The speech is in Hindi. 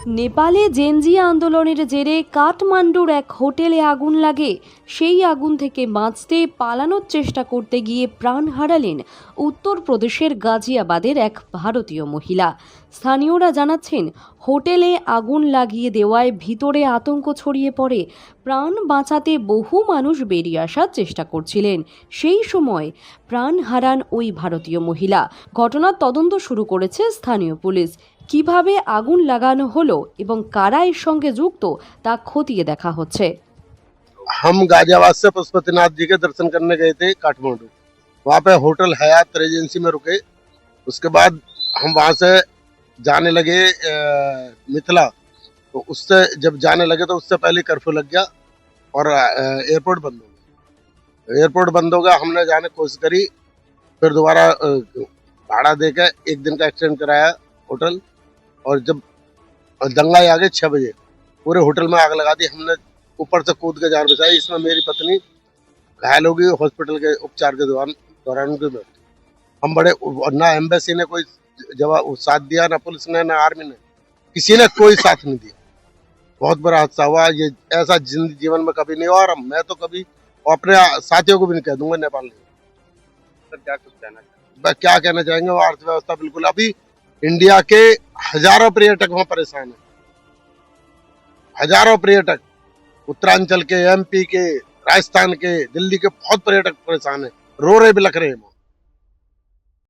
নেপালে জেনজি আন্দোলনের জেরে কাঠমান্ডুর এক হোটেলে আগুন লাগে। সেই আগুন থেকে বাঁচতে পালানোর চেষ্টা করতে গিয়ে প্রাণ হারালেন উত্তরপ্রদেশের গাজিয়াবাদের এক ভারতীয় মহিলা। স্থানীয়রা জানাচ্ছেন, হোটেলে আগুন লাগিয়ে দেওয়ায় ভিতরে আতঙ্ক ছড়িয়ে পড়ে। প্রাণ বাঁচাতে বহু মানুষ বেরিয়ে আসার চেষ্টা করছিলেন। সেই সময় প্রাণ হারান ওই ভারতীয় মহিলা। ঘটনার তদন্ত শুরু করেছে স্থানীয় পুলিশ। কিভাবে আগুন লাগানো হলো এবং কারা এর সঙ্গে যুক্ত তা খতিয়ে দেখা হচ্ছে हम गाजियाबाद से पशुपतिनाथ जी के दर्शन करने गए थे काठमांडू वहाँ पे होटल हयात रेजेंसी में रुके उसके बाद हम वहाँ से जाने लगे अ, मिथिला तो उससे जब जाने लगे तो उससे पहले कर्फ्यू लग गया और अ, एयरपोर्ट बंद हो गया एयरपोर्ट बंद हो गया हमने जाने की कोशिश करी फिर दोबारा अ, भाड़ा दे के एक दिन का एक्सटेंड कराया होटल और जब दंगा आ गए छः बजे पूरे होटल में आग लगा दी हमने ऊपर से कूद के जान बचाई। इसमें मेरी पत्नी घायल हो गई हॉस्पिटल के उपचार के दौरान दौरान उनकी मृत्यु हम बड़े ना एम्बेसी ने कोई जवाब साथ दिया ना पुलिस ने ना आर्मी ने। किसी ने कोई साथ नहीं दिया। बहुत बड़ा हादसा हुआ। ये ऐसा ज़िंदगी जीवन में कभी नहीं हुआ। और मैं तो कभी अपने साथियों को भी नहीं कह दूँगा नेपाल में सर क्या कुछ कहना क्या कहना चाहेंगे? अर्थव्यवस्था बिल्कुल अभी इंडिया के हज़ारों पर्यटक वहाँ परेशान है हज़ारों पर्यटक उत्तरांचल के एमपी के, राजस्थान के, दिल्ली के बहुत पर्यटक परेशान है रो रहे भी बिलख रहे हैं।